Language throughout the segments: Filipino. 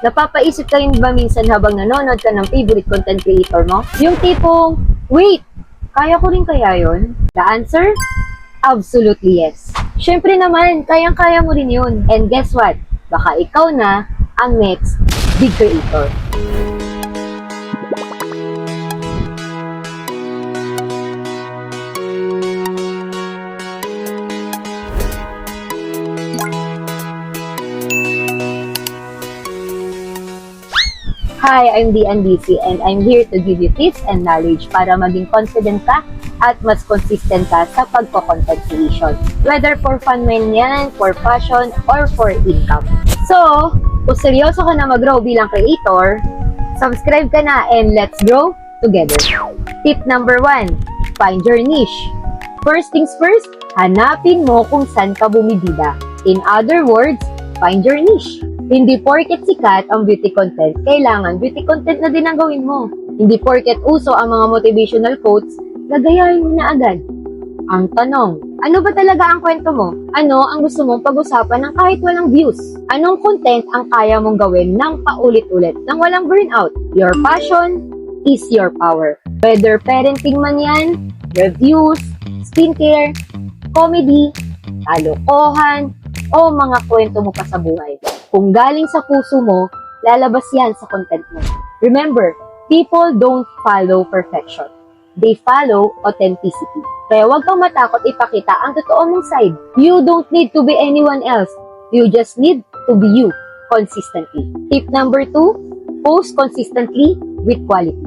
Napapaisip ka rin ba minsan habang nanonood ka ng favorite content creator mo? Yung tipong, wait, kaya ko rin kaya yon? The answer? Absolutely yes. Siyempre naman, kayang-kaya mo rin yun. And guess what? Baka ikaw na ang next big creator. Hi, I'm Dian DC and I'm here to give you tips and knowledge para maging confident ka at mas consistent ka sa pagko-content creation. Whether for fun man yan, for passion, or for income. So, kung seryoso ka na mag-grow bilang creator, subscribe ka na and let's grow together. Tip number one, find your niche. First things first, hanapin mo kung saan ka bumibida. In other words, find your niche. Hindi porket sikat ang beauty content, kailangan beauty content na din ang gawin mo. Hindi porket uso ang mga motivational quotes, nagayahin mo na agad. Ang tanong, ano ba talaga ang kwento mo? Ano ang gusto mong pag-usapan ng kahit walang views? Anong content ang kaya mong gawin ng paulit-ulit nang walang burnout? Your passion is your power. Whether parenting man yan, reviews, skincare, comedy, kalokohan, o mga kwento mo pa sa buhay. Kung galing sa puso mo, lalabas yan sa content mo. Remember, people don't follow perfection. They follow authenticity. Kaya huwag kang matakot ipakita ang totoo mong side. You don't need to be anyone else. You just need to be you consistently. Tip number two, post consistently with quality.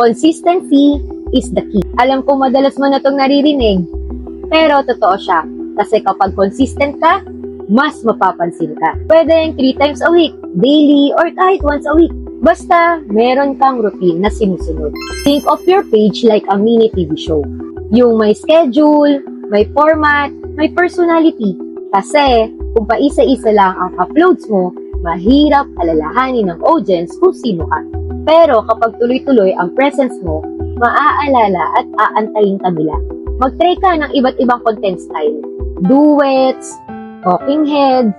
Consistency is the key. Alam ko madalas mo na itong naririnig, pero totoo siya. Kasi kapag consistent ka, mas mapapansin ka. Pwede yung 3 times a week, daily, or kahit once a week. Basta, meron kang routine na sinusunod. Think of your page like a mini TV show. Yung may schedule, may format, may personality. Kasi, kung paisa-isa lang ang uploads mo, mahirap alalahanin ng audience kung sino ka. Pero kapag tuloy-tuloy ang presence mo, maaalala at aantayin ka nila. Mag-try ka ng iba't ibang content style. Duets, talking heads,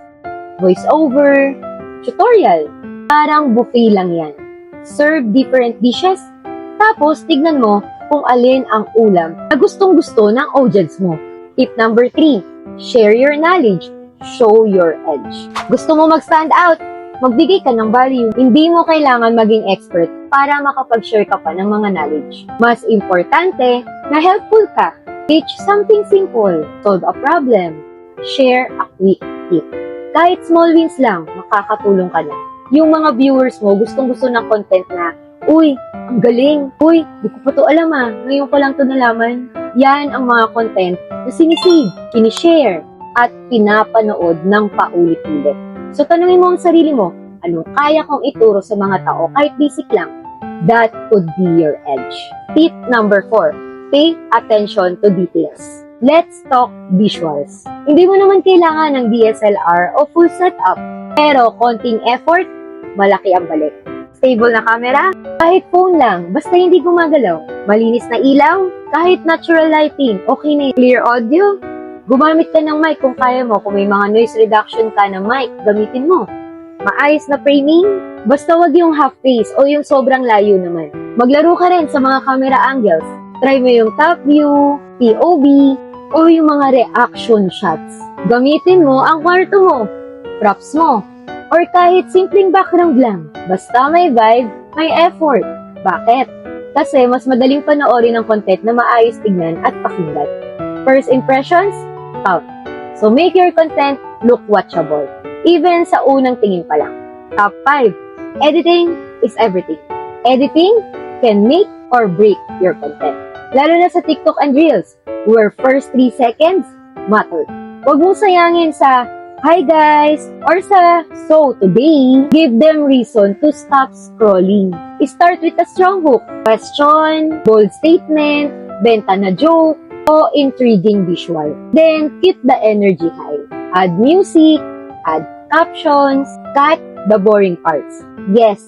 voiceover, tutorial. Parang buffet lang yan. Serve different dishes, tapos tignan mo kung alin ang ulam na gustong gusto ng audience mo. Tip number 3, share your knowledge, show your edge. Gusto mo mag-stand out, magbigay ka ng value. Hindi mo kailangan maging expert para makapag-share ka pa ng mga knowledge. Mas importante na helpful ka. Teach something simple, solve a problem, share a quick tip. Kahit small wins lang, makakatulong ka na. Yung mga viewers mo, gustong-gusto ng content na, Uy, ang galing! Uy, di ko pa to alam ah. Ngayon ko lang to nalaman. Yan ang mga content na sinisig, sinishare, at pinapanood ng paulit-ulit. So, tanungin mo ang sarili mo, anong kaya kong ituro sa mga tao kahit basic lang? That could be your edge. Tip number 4, pay attention to details. Let's talk visuals. Hindi mo naman kailangan ng DSLR o full setup, pero konting effort, malaki ang balik. Stable na camera, kahit phone lang, basta hindi gumagalaw. Malinis na ilaw, kahit natural lighting, okay na. Clear audio, gumamit ka ng mic kung kaya mo. Kung may mga noise reduction ka na mic, gamitin mo. Maayos na framing, basta wag yung half face o yung sobrang layo naman. Maglaro ka rin sa mga camera angles. Try mo yung top view, POV, o yung mga reaction shots. Gamitin mo ang kwarto mo, props mo, or kahit simpleng background lang. Basta may vibe, may effort. Bakit? Kasi mas madaling panoorin ang content na maayos tignan at pakinggan. First impressions, count. So make your content look watchable. Even sa unang tingin pa lang. Top 5. Editing is everything. Editing can make or break your content. Lalo na sa TikTok and Reels, where first 3 seconds matter. Huwag mong sayangin sa Hi guys! Or sa So today, give them reason to stop scrolling. Start with a strong hook. Question, bold statement, benta na joke, o intriguing visual. Then, keep the energy high. Add music, add captions, cut the boring parts. Yes,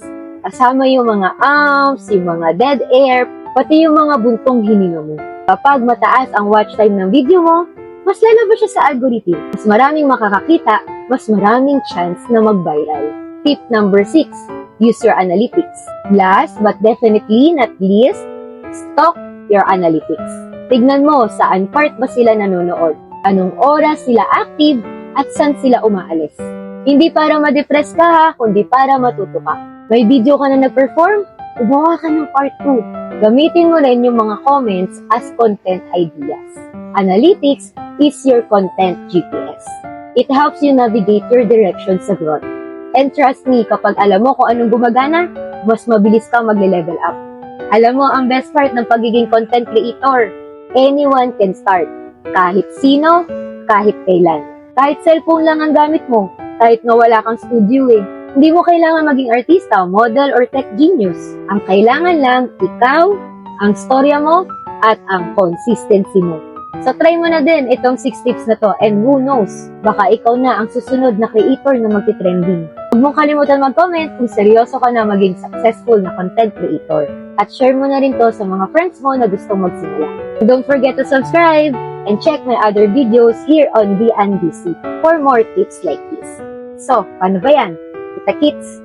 kasama yung mga ums, yung mga dead air, pati yung mga buntong hininga mo. Kapag mataas ang watch time ng video mo, mas lalabas siya sa algorithm. Mas maraming makakakita, mas maraming chance na mag-viral. Tip number 6, use your analytics. Last but definitely not least, stock your analytics. Tignan mo saan part ba sila nanonood, anong oras sila active, at saan sila umaalis. Hindi para ma-depress ka ha, kundi para matuto ka. May video ka na nag-perform? Gumawa ka ng part 2. Gamitin mo rin yung mga comments as content ideas. Analytics is your content GPS. It helps you navigate your direction sa growth. And trust me, kapag alam mo kung anong gumagana, mas mabilis kang magle-level up. Alam mo, ang best part ng pagiging content creator, anyone can start. Kahit sino, kahit kailan. Kahit cellphone lang ang gamit mo, kahit na wala kang studio eh. Hindi mo kailangan maging artista, model, or tech genius. Ang kailangan lang, ikaw, ang storya mo, at ang consistency mo. So try mo na din itong 6 tips na to and who knows, baka ikaw na ang susunod na creator na magti-trending. Huwag mong kalimutan mag-comment kung seryoso ka na maging successful na content creator. At share mo na rin to sa mga friends mo na gustong magsimula. Don't forget to subscribe and check my other videos here on VNBC for more tips like this. So, paano ba yan? the kids.